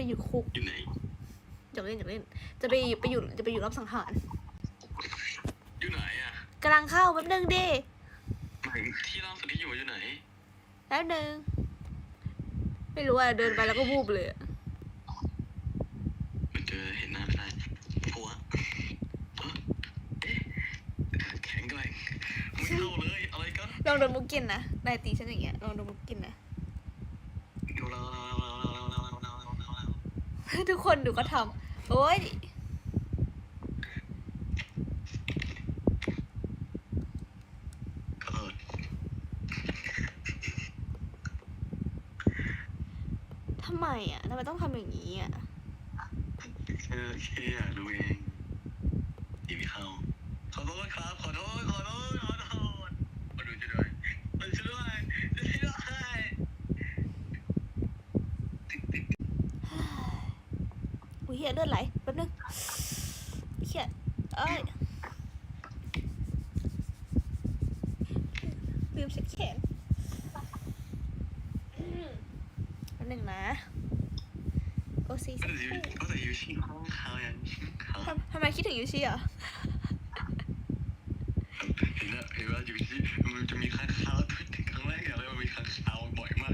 ไปอยู่คุกอยู่ไหนอยากเล่นอยากเล่น จะไปไปอยู่จะไปอยู่รับสังหารอยู่ไหนอะกำลังเข้าแป๊บนึงดิหมายถึงที่ล่าสุดที่อยู่อยู่ไหนแป๊บนึงไม่รู้อะเดินไปแล้วก็วูบเลยอะมันเจอเห็นหน้าไม่ได้ผัวเอ้อเอ๊ะแข็งแกร่งไม่เข้าเลยอะไรกันลองโดนมุกกินนะนายตีฉันอย่างเงี้ยลองโดนมุกกินนะ ทุกคนดูก็ทำโอ้ยทำไมอะทำไมต้องทำอย่างนี้อะแค่แค่อยากรู้เองดีไม่เข้าขอโทษครับขอโทษขอโทษขอโทษมาดูช่วยด้วยมาช่วยด้วยช่วยด้วยติ๊กติ๊ก อุ้ยเฮียเลือดไหลแป๊บนึงเฮียเอ้ยลืมเช็ดแขนอืมแป๊บนึงนะโอซีสัก็กแต่คยูรู่ก็แต่ยูชิห้องเขายังเขาทำทำไมคิดถึงยูชิอะเห็นแล้วเห็นว่ายูชิมันจะมีข้างคาวครั้งแรกอย่างเลยมันมีข้างคาวบ่อยมาก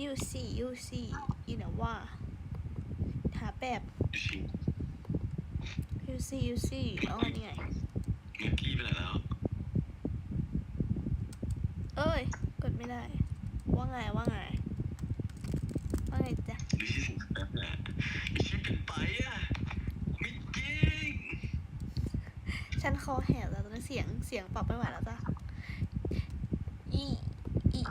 ยูซียูซียูนะว่าหา แบบยูชิยูซียูซีอ๋อนี่ไงเมื่อกี้ไปไหนแล้วเอ้ย กดไม่ได้ ว่าไงว่าไงว่าไงจ๊ะยูชิสิงแบบแหละยูชิเป็นไปอะไม่จริงฉันคอแหบแล้วตอนนี้เสียงเสียงปรับไม่ไหวแล้วจ้ะอีอี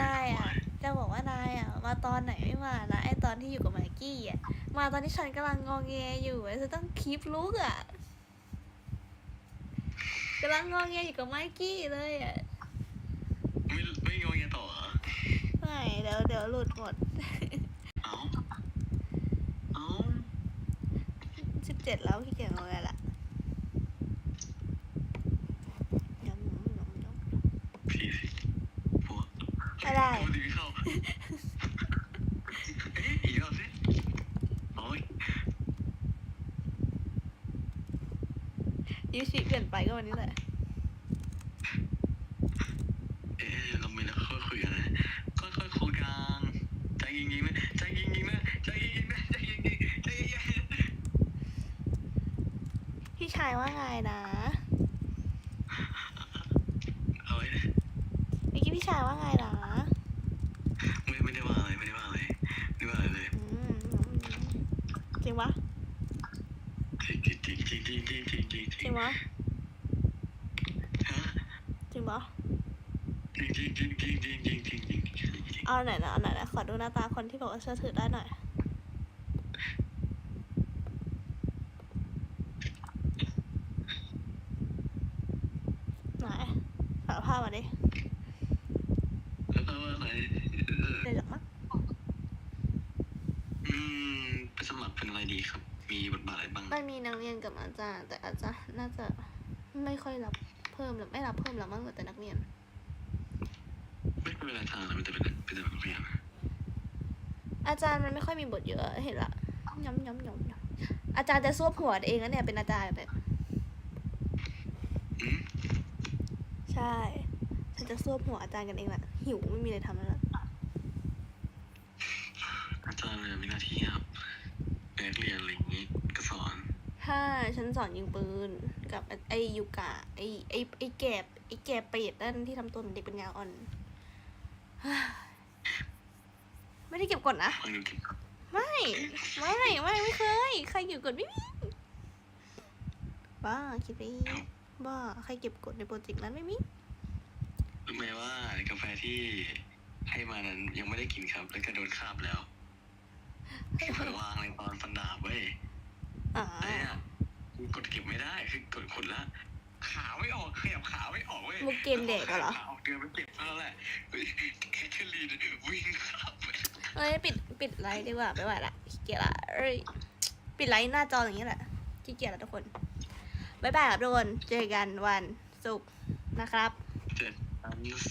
นายอะ จะบอกว่านายอะมาตอนไหนไม่มานะไอตอนที่อยู่กับไมค์กี้อะมาตอนที่ฉันกำลังงองแงอยู่ไอ้จะต้องคีปลุกอะกำลังงองแงอยู่กับไมค์กี้เลยอะไม่ไม่งงยังต่อเหรอไม่เดี๋ยวเดี๋ยวหลุดหมดเอ้าเอ้าสิบเจ็ดแล้วขี้เกียจงองแงละยำยำยำยำพี่สิพวกไม่ได้ มันดีไม่เข้าเอ๊ะอีกรอบสิโอ้ยยูชิเปลี่ยนไปก็วันนี้แหละเอ๊ะเราไม่ได้ค่อยคุยกันนะค่อยๆคุยกันใจยิงยิงนะใจยิงยิงนะใจยิงยิงนะใจยิงยิงใจยิงยิงพี่ชายว่าไงนะเอาไว้นะ เมื่อกี้พี่ชายว่าไงนะ ไม่ไม่ได้ว่าอะไรไม่ได้ว่าอะไรไม่ได้ว่าอะไรเลย อืมจริงปะ จริงจริงจริงจริงจริงจริงจริงจจริริงงปะฮะจริงปะจริงจริงจริงจริงจริงจริงจริงจริงจริงจริงเอาไหนนะเอาไหนนะขอดูหน้าตาคนที่บอกว่าเชื่อถือได้หน่อยไหนสารภาพมาดิแล้วก็ว่าอะไรเออเดี๋ยวจะมั้งอืมไปสมัครเป็นอะไรดีครับ มีบทบาทอะไรบ้างมันมีนักเรียนกับอาจารย์ แต่อาจารย์น่าจะไม่ค่อยรับเพิ่มหรือไม่รับเพิ่มแล้วมั้งเหลือแต่นักเรียน ไม่เป็นไรทางแล้วมันจะเป็นเป็นแบบเรียนอาจารย์มันไม่ค่อยมีบทเยอะเห็นละย้ำย้ำย้ำย้ำอาจารย์จะซวบหัวเองนะเนี่ยเป็นอาจารย์แบบอืมใช่ ฉันจะซวบหัวอาจารย์กันเองแหละหิวไม่มีอะไรทำแล้วล่ะอาจารย์เนี่ยมีหน้าที่ครับเป็นนักเรียนอะไรอย่างงี้ก็สอน ถ้า ฉันสอนยิงปืนกับไอ้ยูกะไอ้ไอ้ไอ้แกบไอ้แกบเป็ดนั่นที่ทำตัวเหมือนเด็กเป็นยาอ่อน ไม่ได้เก็บกดนะฟังดูเก่งครับไม่ ไม่ ไม่ไม่เคย ใครเก็บกดไม่มีบ้าคิดไปเองบ้าใครเก็บกดในโปรเจกต์นั้นไม่มีรู้ไหมว่ากาแฟที่ให้มานั้นยังไม่ได้กินครับ แล้วก็โดนคาบแล้วที่เผลอวางในตอนฟันดาบเว้ยอ่าไอ้เนี่ย กูกดเก็บไม่ได้คือกดกดแล้วขาไม่ออกขยับขาไม่ออกเว้ยมุกเกมเด็กอะเหรอขาออกเดินไปเก็บเท่านั้นแหละเฮ้ยแคทเธอรีนวิ่งขับไปเอ้ยปิดปิดไลท์ดีกว่าไม่ไหวละขี้เกียจละเอ้ยปิดไลท์หน้าจออย่างนี้แหละขี้เกียจละทุกคนบ๊ายบายครับทุกคนเจอกันวันศุกร์นะครับเจ็ดค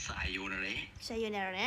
สายยูนะเลยใช่อยู่ในเราเนี่ย